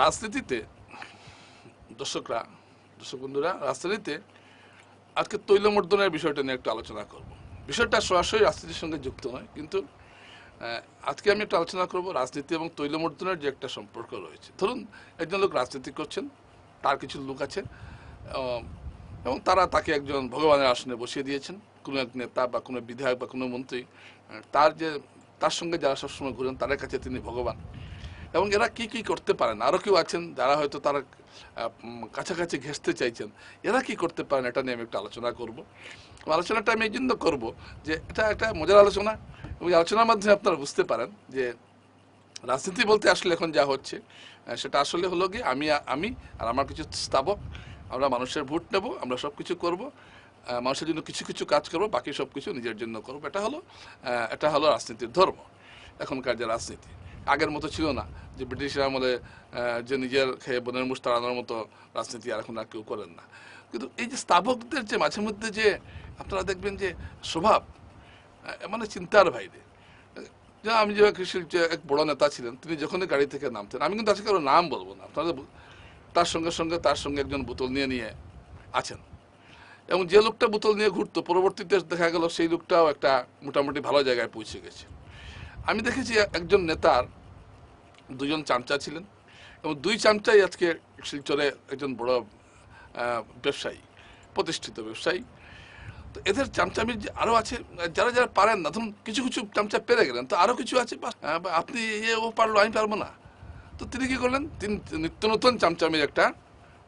রাজনীতিতে, দর্শকরা, দর্শক বন্ধুরা, রাজনীতিতে আজকে তৈলমর্দনের বিষয়টা নিয়ে একটু আলোচনা করব। বিষয়টা সরাসরি রাজনীতির সঙ্গে যুক্ত নয়, কিন্তু আজকে আমি একটু আলোচনা করব রাজনীতি এবং তৈলমর্দনের যে একটা সম্পর্ক রয়েছে। ধরুন, একজন লোক রাজনীতি করছেন, তার কিছু লোক আছে এবং তারা তাকে একজন ভগবানের আসনে বসিয়ে দিয়েছেন। কোনো এক নেতা বা কোনো বিধায়ক বা কোনো মন্ত্রী তার যে, তার সঙ্গে যারা সবসময় ঘুরেন, তাদের কাছে তিনি ভগবান। এবং এরা কি কি করতে পারেন? আরও কেউ আছেন যারা হয়তো তারা কাছাকাছি ঘেঁষতে চাইছেন। এরা কি করতে পারেন? এটা নিয়ে আমি একটু আলোচনা করব। আলোচনাটা আমি এই জন্য করব যে এটা একটা মজার আলোচনা। এবং আলোচনার মাধ্যমে আপনারা বুঝতে পারেন যে রাজনীতি বলতে আসলে এখন যা হচ্ছে সেটা আসলে হলো কি আমি আমি আর আমার কিছু স্থাবক, আমরা মানুষের ভোট নেব, আমরা সব কিছু করব মানুষের জন্য কিছু কিছু কাজ করব, বাকি সব কিছু নিজের জন্য করব। এটা হলো এটা হলো রাজনীতির ধর্ম, এখনকার যে রাজনীতি। আগের মতো ছিল না যে ব্রিটিশের আমলে যে নিজের খেয়ে বোনের মুষ তাড়ানোর মতো রাজনীতি আর এখন আর কেউ করেন না। কিন্তু এই যে স্থাবকদের যে মাঝে মধ্যে যে আপনারা দেখবেন যে স্বভাব মানে চিন্তার বাইরে। যে আমি যে কৃষির যে এক বড় নেতা ছিলেন, তিনি যখনই গাড়ি থেকে নামতেন, আমি কিন্তু আজকে কারও নাম বলব না। আপনারা তার সঙ্গে সঙ্গে, তার সঙ্গে একজন বোতল নিয়ে নিয়ে আছেন। এবং যে লোকটা বোতল নিয়ে ঘুরতো, পরবর্তীতে দেখা গেল সেই লোকটাও একটা মোটামুটি ভালো জায়গায় পৌঁছে গেছে। আমি দেখেছি একজন নেতার দুজন চামচা ছিলেন, এবং দুই চামচাই আজকে শিলচরে একজন বড় ব্যবসায়ী, প্রতিষ্ঠিত ব্যবসায়ী। তো এদের চামচামির যে আরও আছে, যারা যারা পারেন না, ধরুন কিছু কিছু চামচা পেরে গেলেন, তো আরও কিছু আছে আপনি এ ও পারল, আমি পারব না। তো তিনি কী করলেন? তিনি নিত্য নতুন চামচামির একটা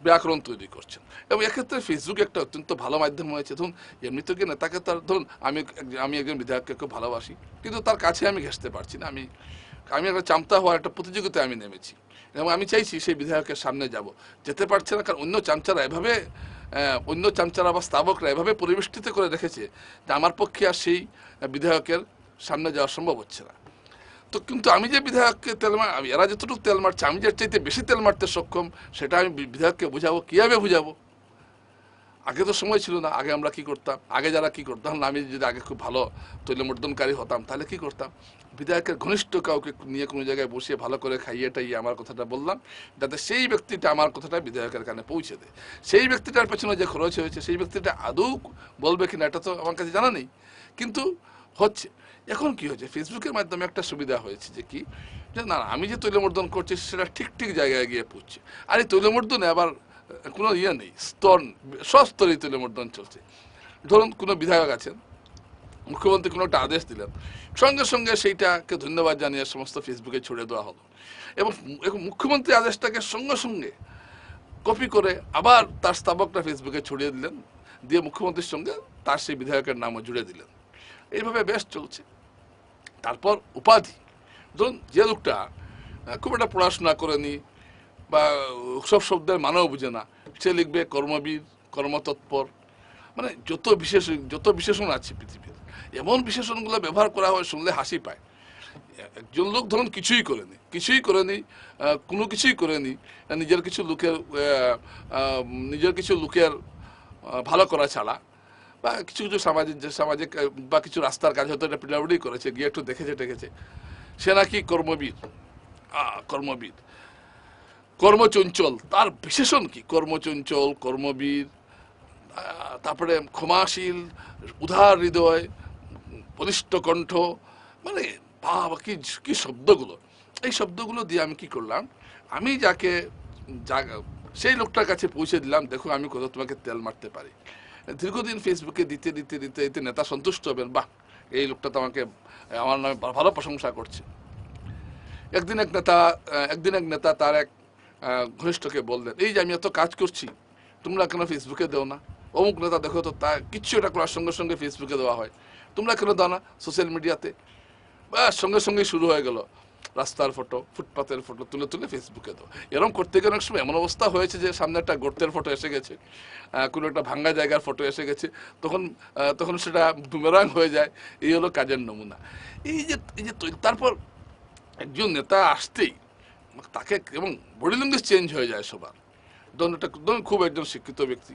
ব্যাকরণ তৈরি করছেন। এবং এক্ষেত্রে ফেসবুক একটা অত্যন্ত ভালো মাধ্যম হয়েছে। ধরুন এমনি তো কি নেতাকে তার, ধরুন, আমি আমি একজন বিধায়ককে খুব ভালোবাসি, কিন্তু তার কাছে আমি ঘেসতে পারছি না। আমি আমি একটা চামতা হওয়ার একটা প্রতিযোগিতায় আমি নেমেছি। এবং আমি চাইছি সেই বিধায়কের সামনে যাব। যেতে পারছে না, কারণ অন্য চামচারা এভাবে অন্য চামচারা বা স্থাবকরা এভাবে পরিবেষ্টিত করে রেখেছে যে আমার পক্ষে আর সেই বিধায়কের সামনে যাওয়া সম্ভব হচ্ছে না। তো কিন্তু আমি যে বিধায়ককে তেল এরা যতটুকু তেল মারছে, আমি যে চাইতে বেশি তেল মারতে সক্ষম, সেটা আমি বিধায়ককে বুঝাবো, কীভাবে বুঝাবো? আগে তো সময় ছিল না, আগে আমরা কি করতাম? আগে যারা কি করতাম আমি যদি আগে খুব ভালো তৈলমর্দনকারী হতাম, তাহলে কি করতাম? বিধায়কের ঘনিষ্ঠ কাউকে নিয়ে কোনো জায়গায় বসিয়ে ভালো করে খাইয়ে টাইয়ে আমার কথাটা বললাম, যাতে সেই ব্যক্তিটা আমার কথাটা বিধায়কের কানে পৌঁছে দেয়। সেই ব্যক্তিটার পেছনে যে খরচ হয়েছে, সেই ব্যক্তিটা আদৌ বলবে কিনা, এটা তো আমার কাছে জানা নেই। কিন্তু হচ্ছে এখন কি হয়েছে? ফেসবুকের মাধ্যমে একটা সুবিধা হয়েছে যে কি? যে না, আমি যে তৈলমর্দন করছি সেটা ঠিক ঠিক জায়গায় গিয়ে পৌঁছে। আর এই তৈলমর্দনে আবার কোনো ইয়ে নেই, স্তর, সস্তরে তৈলমর্দন চলছে। ধরুন, কোনো বিধায়ক আছেন, মুখ্যমন্ত্রী কোনো একটা আদেশ দিলেন, সঙ্গে সঙ্গে সেইটাকে ধন্যবাদ জানিয়ে সমস্ত ফেসবুকে ছড়িয়ে দেওয়া হলো। এবং মুখ্যমন্ত্রী আদেশটাকে সঙ্গে সঙ্গে কপি করে আবার তার স্থাবকটা ফেসবুকে ছড়িয়ে দিলেন, দিয়ে মুখ্যমন্ত্রীর সঙ্গে তার সেই বিধায়কের নামও জুড়ে দিলেন। এইভাবে বেশ চলছে। তারপর উপাধি। ধরুন, যে লোকটা খুব একটা পড়াশোনা করেনি বা সব শব্দের মানেও বুঝে না, সে লিখবে কর্মবীর, কর্মতৎপর। মানে যত বিশেষ যত বিশেষণ আছে পৃথিবীর, এমন বিশেষণগুলো ব্যবহার করা হয় শুনলে হাসি পায়। একজন লোক ধরুন কিছুই করেনি কিছুই করেনি কোনো কিছুই করেনি, নিজের কিছু লোকের নিজের কিছু লোকের ভালো করা ছাড়া। বা কিছু কিছু সামাজিক যে সামাজিক বা কিছু রাস্তার কাজ হয়তো এটা পিটাপিটি করেছে, গিয়ে একটু দেখেছে, টেকেছে। সে নাকি কর্মবীর কর্মবীর কর্মচঞ্চল, তার বিশেষণ কি? কর্মচঞ্চল কর্মবীর তারপরে ক্ষমাশীল, উদার হৃদয় বলিষ্ঠ কণ্ঠ মানে বাবা কি কি শব্দগুলো? এই শব্দগুলো দিয়ে আমি কি করলাম? আমি যাকে যা সেই লোকটার কাছে পৌঁছে দিলাম, দেখো আমি কত তোমাকে তেল মারতে পারি। দীর্ঘদিন ফেসবুকে দিতে দিতে দিতে দিতে নেতা সন্তুষ্ট হবেন, বাহ, এই লোকটা তো আমাকে, আমার নামে ভালো প্রশংসা করছে। একদিন এক নেতা একদিন এক নেতা তার এক ঘনিষ্ঠকে বললেন, এই যে আমি এত কাজ করছি, তোমরা কেন ফেসবুকে দেও না? অমুক নেতা দেখো তো, তা কিচ্ছু এটা করার সঙ্গে সঙ্গে ফেসবুকে দেওয়া হয়। তোমরা কেন দাও না সোশ্যাল মিডিয়াতে ব্যাস, সঙ্গে সঙ্গে শুরু হয়ে গেল। রাস্তার ফটো ফুটপাতের ফটো তুলে তুলে ফেসবুকে দাও। এরকম করতে গেলে অনেক সময় এমন অবস্থা হয়েছে যে সামনে একটা গর্তের ফটো এসে গেছে কোনো একটা ভাঙ্গা জায়গার ফটো এসে গেছে, তখন তখন সেটা বুমেরাং হয়ে যায়। এই হলো কাজের নমুনা। এই যে এই যে তারপর একজন নেতা আসতেই তাকে এবং বডি ল্যাঙ্গুয়েজ চেঞ্জ হয়ে যায় সবার। ধরুন একটা খুব একজন শিক্ষিত ব্যক্তি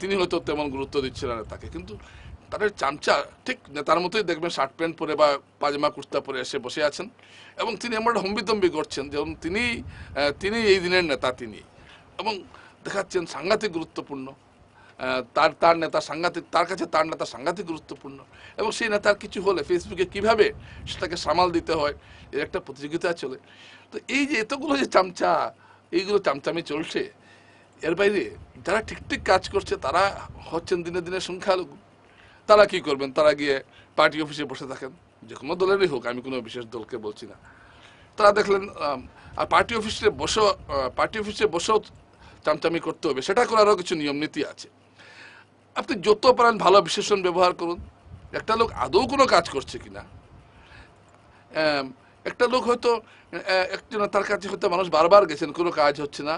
তিনি হয়তো তেমন গুরুত্ব দিচ্ছিলেন তাকে, কিন্তু তাদের চামচা, ঠিক নেতার মতোই দেখবেন, শার্ট প্যান্ট পরে বা পাজামা, কুর্তা পরে এসে বসে আছেন। এবং তিনি এমন হম্বিতম্বি করছেন, যেমন তিনি তিনি এই দিনের নেতা তিনি। এবং দেখাচ্ছেন সাংঘাতিক গুরুত্বপূর্ণ। তার তার নেতা সাংঘাতিক, তার কাছে তার নেতা সাংঘাতিক গুরুত্বপূর্ণ। এবং সেই নেতার কিছু হলে, ফেসবুকে কীভাবে সেটাকে সামাল দিতে হয়, এর একটা প্রতিযোগিতা চলে। তো এই যে এতগুলো যে চামচা, এইগুলো চামচামি চলছে, এর বাইরে যারা ঠিক ঠিক কাজ করছে, তারা হচ্ছেন দিনে দিনে সংখ্যালঘু। তারা কি করবেন? তারা গিয়ে পার্টি অফিসে বসে থাকেন। যে কোনো দলেরই হোক আমি কোনো বিশেষ দলকে বলছি না। তারা দেখলেন আর পার্টি অফিসে বসেও পার্টি অফিসে বসেও চামচামি করতে হবে। সেটা করারও কিছু নিয়ম নীতি আছে। আপনি যত পারেন ভালো বিশেষণ ব্যবহার করুন। একটা লোক আদৌ কোনো কাজ করছে কিনা আম, একটা লোক হয়তো একজন তার কাছে হয়তো মানুষ বারবার গেছেন কোনো কাজ হচ্ছে না।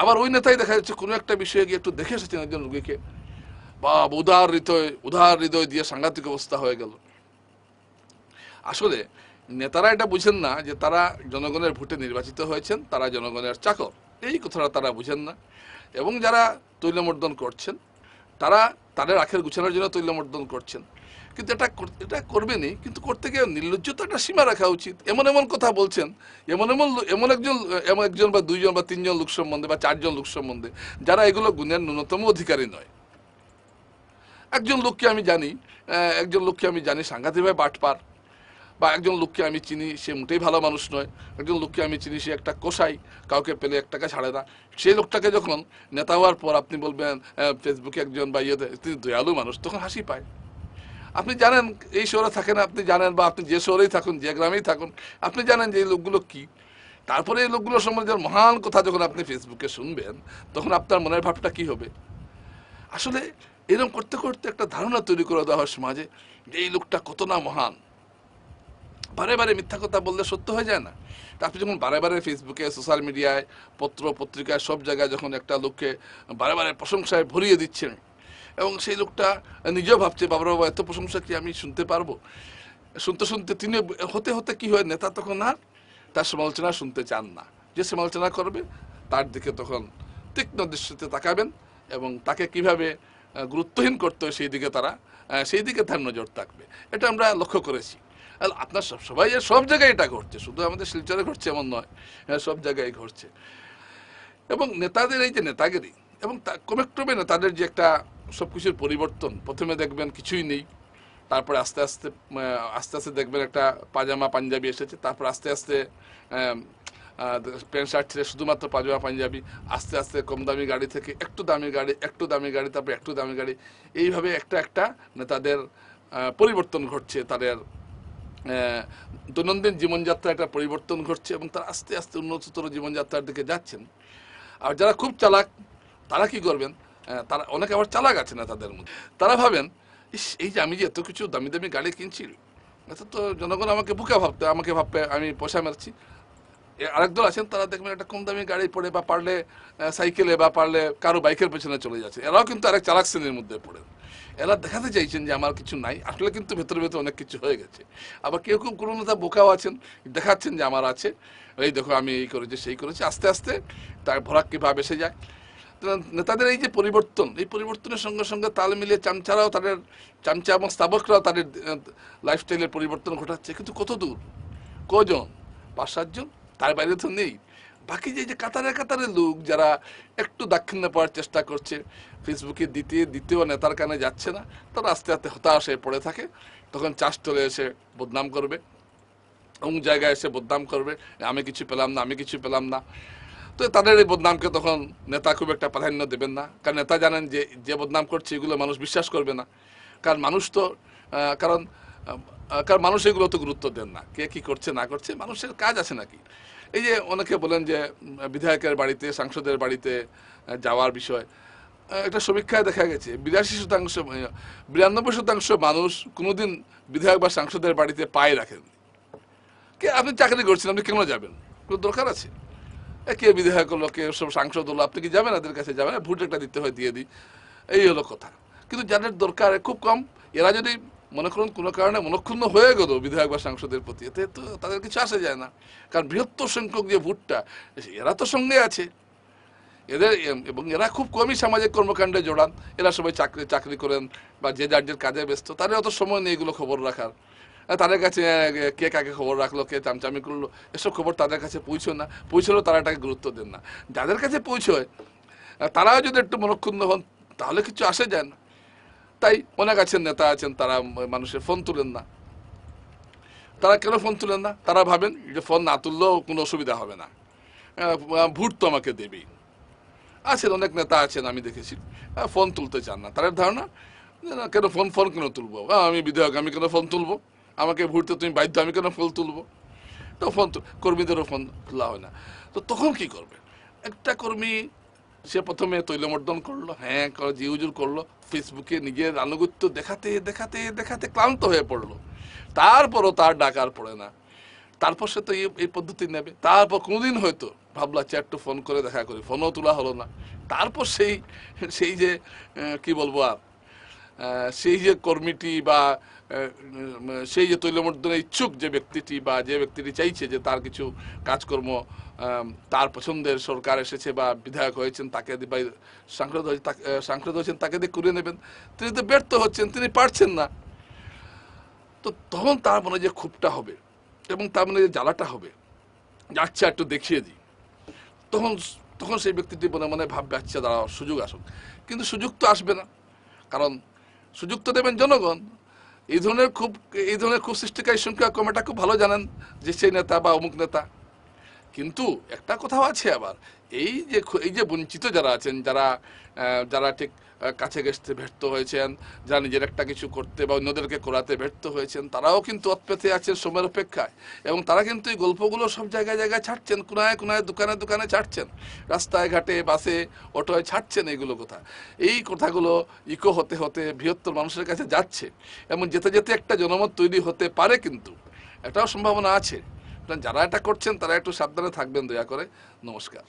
আবার ওই নেতাই দেখা যাচ্ছে কোনো একটা বিষয়ে গিয়ে একটু দেখে এসেছেন একজন রুগীকে। বা উদার হৃদয় উদার হৃদয় দিয়ে সাংঘাতিক অবস্থা হয়ে গেল। আসলে নেতারা এটা বুঝেন না যে তারা জনগণের ভোটে নির্বাচিত হয়েছেন, তারা জনগণের চাকর। এই কথাটা তারা বুঝেন না। এবং যারা তৈলমর্দন করছেন, তারা তাদের আখের গুছানোর জন্য তৈলমর্দন করছেন। কিন্তু এটা এটা করবেনই, কিন্তু করতে গিয়ে নির্লজ্জতা একটা সীমা রাখা উচিত। এমন এমন কথা বলছেন, এমন এমন এমন একজন এমন একজন বা দুইজন বা তিনজন লোক সম্বন্ধে বা চারজন লোক সম্বন্ধে, যারা এগুলো গুণের ন্যূনতম অধিকারী নয়। একজন লোককে আমি জানি একজন লোককে আমি জানি সাংঘাতিকভাবে বাটপার বা একজন লোককে আমি চিনি, সে মোটেই ভালো মানুষ নয়। একজন লোককে আমি চিনি, সে একটা কোষাই কাউকে পেলে এক টাকা ছাড়ে না। সেই লোকটাকে যখন নেতা হওয়ার পর আপনি বলবেন ফেসবুকে একজন বা ইয়েতে, তিনি দয়ালু মানুষ, তখন হাসি পায়। আপনি জানেন, এই শহরে থাকেন আপনি জানেন, বা আপনি যে শহরেই থাকুন, যে গ্রামেই থাকুন, আপনি জানেন যে এই লোকগুলো কি। তারপরে এই লোকগুলোর সম্বন্ধে মহান কথা যখন আপনি ফেসবুকে শুনবেন, তখন আপনার মনের ভাবটা কি হবে? আসলে এরকম করতে করতে একটা ধারণা তৈরি করে দেওয়া হয় সমাজে যে এই লোকটা কত না মহান। বারে বারে মিথ্যা কথা বললে সত্য হয়ে যায় না। আপনি যখন বারে বারে ফেসবুকে সোশ্যাল মিডিয়ায় পত্র, পত্রিকায়, সব জায়গায় যখন একটা লোককে বারে বারে প্রশংসায় ভরিয়ে দিচ্ছেন এবং সেই লোকটা নিজেও ভাবছে বাবা বাবা, এত প্রশংসা কি আমি শুনতে পারব? শুনতে শুনতে তিনি হতে হতে কি হয়, নেতা তখন আর তার সমালোচনা শুনতে চান না। যে সমালোচনা করবে, তার দিকে তখন তীক্ষ্ণ দৃষ্টিতে তাকাবেন এবং তাকে কীভাবে গুরুত্বহীন করতে সেই দিকে তারা সেই দিকে তার নজর থাকবে। এটা আমরা লক্ষ্য করেছি। আপনার সব সবাই সব জায়গায় এটা ঘটছে শুধু আমাদের শিলচরে ঘটছে এমন নয় হ্যাঁ, সব জায়গায় ঘটছে। এবং নেতাদের এই যে নেতাগিরি এবং ক্রমে ক্রমে নেতাদের যে একটা সব কিছুর পরিবর্তন প্রথমে দেখবেন কিছুই নেই তারপরে আস্তে আস্তে আস্তে আস্তে দেখবেন একটা পাজামা পাঞ্জাবি এসেছে তারপর আস্তে আস্তে প্যান্ট শার্ট ছেড়ে শুধুমাত্র পাজামা পাঞ্জাবি, আস্তে আস্তে কম দামি গাড়ি থেকে একটু দামি গাড়ি, একটু দামি গাড়ি, তারপর একটু দামি গাড়ি। এইভাবে একটা একটা নেতাদের পরিবর্তন ঘটছে তাদের দৈনন্দিন জীবনযাত্রা একটা পরিবর্তন ঘটছে এবং তারা আস্তে আস্তে উন্নততর জীবনযাত্রার দিকে যাচ্ছেন। আর যারা খুব চালাক, তারা কি করবেন? তারা অনেকে আবার চালাক আছে না তাদের মধ্যে। তারা ভাবেন, ইস, এই যে আমি যে এত কিছু দামি দামি গাড়ি কিনছি, এত তো জনগণ আমাকে বুকা ভাবতে, আমাকে ভাববে আমি পয়সা মারছি। আরেক দল আছেন, তারা দেখবেন একটা কম দামি গাড়ি পড়ে বা পারলে সাইকেলে বা পারলে কারও বাইকের পেছনে চলে যাচ্ছে। এরাও কিন্তু আরেক চালাক শ্রেণির মধ্যে পড়েন। এরা দেখাতে চাইছেন যে আমার কিছু নাই, আসলে কিন্তু ভেতরে ভেতরে অনেক কিছু হয়ে গেছে। আবার কেউ কেউ কোনো নেতা বোকাও আছেন, দেখাচ্ছেন যে আমার আছে। এই দেখো, আমি এই করেছি, সেই করেছি। আস্তে আস্তে তার ভরাক্কি ভাব এসে যায় নেতাদের এই যে পরিবর্তন, এই পরিবর্তনের সঙ্গে সঙ্গে তাল মিলিয়ে চামচারাও তাদের, চামচা এবং স্থাবকরাও তাদের লাইফস্টাইলের পরিবর্তন ঘটাচ্ছে। কিন্তু কত দূর? কজন? পাঁচ সাতজন তার বাইরে তো নেই। বাকি যে যে কাতারে কাতারে লোক যারা একটু দাক্ষিণ্য পাওয়ার চেষ্টা করছে, ফেসবুকে দ্বিতীয় দ্বিতীয় নেতার কানে যাচ্ছে না, তারা আস্তে আস্তে হতাশ হয়ে পড়ে থাকে। তখন চাষ চলে এসে বদনাম করবে। অমুক জায়গায় এসে বদনাম করবে, আমি কিছু পেলাম না, আমি কিছু পেলাম না। তো তাদের এই বদনামকে তখন নেতা খুব একটা প্রাধান্য দেবেন না। কারণ নেতা জানেন যে যে বদনাম করছে, এগুলো মানুষ বিশ্বাস করবে না। কারণ মানুষ তো কারণ কারণ মানুষ এগুলো তো গুরুত্ব দেন না। কে কি করছে, না করছে, মানুষের কাজ আছে নাকি? এই যে অনেকে বলেন যে বিধায়কের বাড়িতে, সাংসদের বাড়িতে যাওয়ার বিষয় একটা সমীক্ষায় দেখা গেছে। বিরাশি শতাংশ বিরানব্বই শতাংশ মানুষ কোনোদিন বিধায়ক বা সাংসদের বাড়িতে পায়ে রাখেন কে, আপনি চাকরি করছেন, আপনি কেন যাবেন? কোনো দরকার আছে? কে বিধায়ক হলো, কে সব সাংসদ হলো, আপনি কি যাবেন? এদের কাছে যাবেন, ভোট একটা দিতে হয়, দিয়ে দিই। এই হলো কথা। কিন্তু যাদের দরকার, খুব কম। এরা যদি মনে করুন কোনো কারণে মনক্ষুণ্ণ হয়ে গেল বিধায়ক বা সাংসদের প্রতি। এতে তো তাদের কিছু আসে যায় না। কারণ বৃহত্তর সংখ্যক যে ভোটটা, এরা তো সঙ্গে আছে। এদের এবং এরা খুব কমই সামাজিক কর্মকাণ্ডে জড়ান এরা সবাই চাকরি চাকরি করেন বা যে যার যে কাজে ব্যস্ত, তাদের অত সময় নেই এগুলো খবর রাখার। তাদের কাছে কে কাকে খবর রাখল, কে চামচামি করল, এসব খবর তাদের কাছে পৌঁছয় না। পৌঁছলেও তারা এটাকে গুরুত্ব দেন না। যাদের কাছে পৌঁছয় তারাও যদি একটু মনক্ষুণ্ণ হন, তাহলে কিছু আসে যায় না। তাই অনেক আছেন নেতা আছেন, তারা মানুষের ফোন তুলেন না। তারা কেন ফোন তুলেন না? তারা ভাবেন যে ফোন না তুললেও কোনো অসুবিধা হবে না। ভোট তো আমাকে দেবেই। আছেন, অনেক নেতা আছেন, আমি দেখেছি। ফোন তুলতে চান না। তাদের ধারণা কেন ফোন ফোন কেন তুলবো? আমি বিধায়ক, আমি কেন ফোন তুলবো? আমাকে ভোট তুমি বাধ্য, আমি কেন ফোন তুলবো? তো ফোন কর্মীদেরও ফোন তোলা হয় না। তো তখন কি করবে? একটা কর্মী সে প্রথমে তৈলমর্দন করল হ্যাঁ জিউজুর করল, ফেসবুকে নিজের আনুগত্য দেখাতে দেখাতে দেখাতে ক্লান্ত হয়ে পড়ল। তারপরও তার ডাকার পড়ে না। তারপর সে তো এই পদ্ধতি নেবে। তারপর কোনোদিন হয়তো ভাবলা আচ্ছা একটু ফোন করে দেখা করি। ফোনও তোলা হলো না। তারপর সেই সেই যে কি বলব আর সেই যে কর্মীটি বা সেই যে তৈলমর্দনের ইচ্ছুক যে ব্যক্তিটি বা যে ব্যক্তিটি চাইছে যে তার কিছু কাজকর্ম তার পছন্দের সরকার এসেছে বা বিধায়ক হয়েছেন, তাকে বা সাংসদ হয়েছে সাংসদ হয়েছেন, তাকে দিয়ে করিয়ে নেবেন। তিনি তো ব্যর্থ হচ্ছেন, তিনি পারছেন না। তো তখন তার মনে যে ক্ষোভটা হবে এবং তার মনে যে জ্বালাটা হবে। আচ্ছা একটু দেখিয়ে দিই। তখন তখন সেই ব্যক্তিটি মনে মনে ভাববে আচ্ছা দাঁড়াও, সুযোগ আসুক। কিন্তু সুযোগ তো আসবে না। কারণ সুযোগ তো দেবেন জনগণ। এই ধরনের খুব, এই ধরনের খুব সৃষ্টিকারী সংখ্যা কমেটা খুব ভালো জানেন যে সেই নেতা বা অমুক নেতা। কিন্তু একটা কথাও আছে আবার, এই যে এই যে বঞ্চিত যারা আছেন, যারা যারা ঠিক কাছে গেছতে ব্যর্থ হয়েছেন যারা নিজের একটা কিছু করতে বা অন্যদেরকে করাতে ব্যর্থ হয়েছেন, তারাও কিন্তু অতপেতে আছেন সময়ের অপেক্ষায়। এবং তারা কিন্তু এই গল্পগুলো সব জায়গায় জায়গায় ছাড়ছেন কোনায় কোনায় দোকানে দোকানে ছাড়ছেন, রাস্তায় ঘাটে, বাসে, অটোয় ছাড়ছেন এইগুলো কথা। এই কথাগুলো ইকো হতে হতে বৃহত্তর মানুষের কাছে যাচ্ছে। এবং যেতে যেতে একটা জনমত তৈরি হতে পারে কিন্তু, এটাও সম্ভাবনা আছে। যারা এটা করছেন, তারা একটু সাবধানে থাকবেন, দয়া করে। নমস্কার।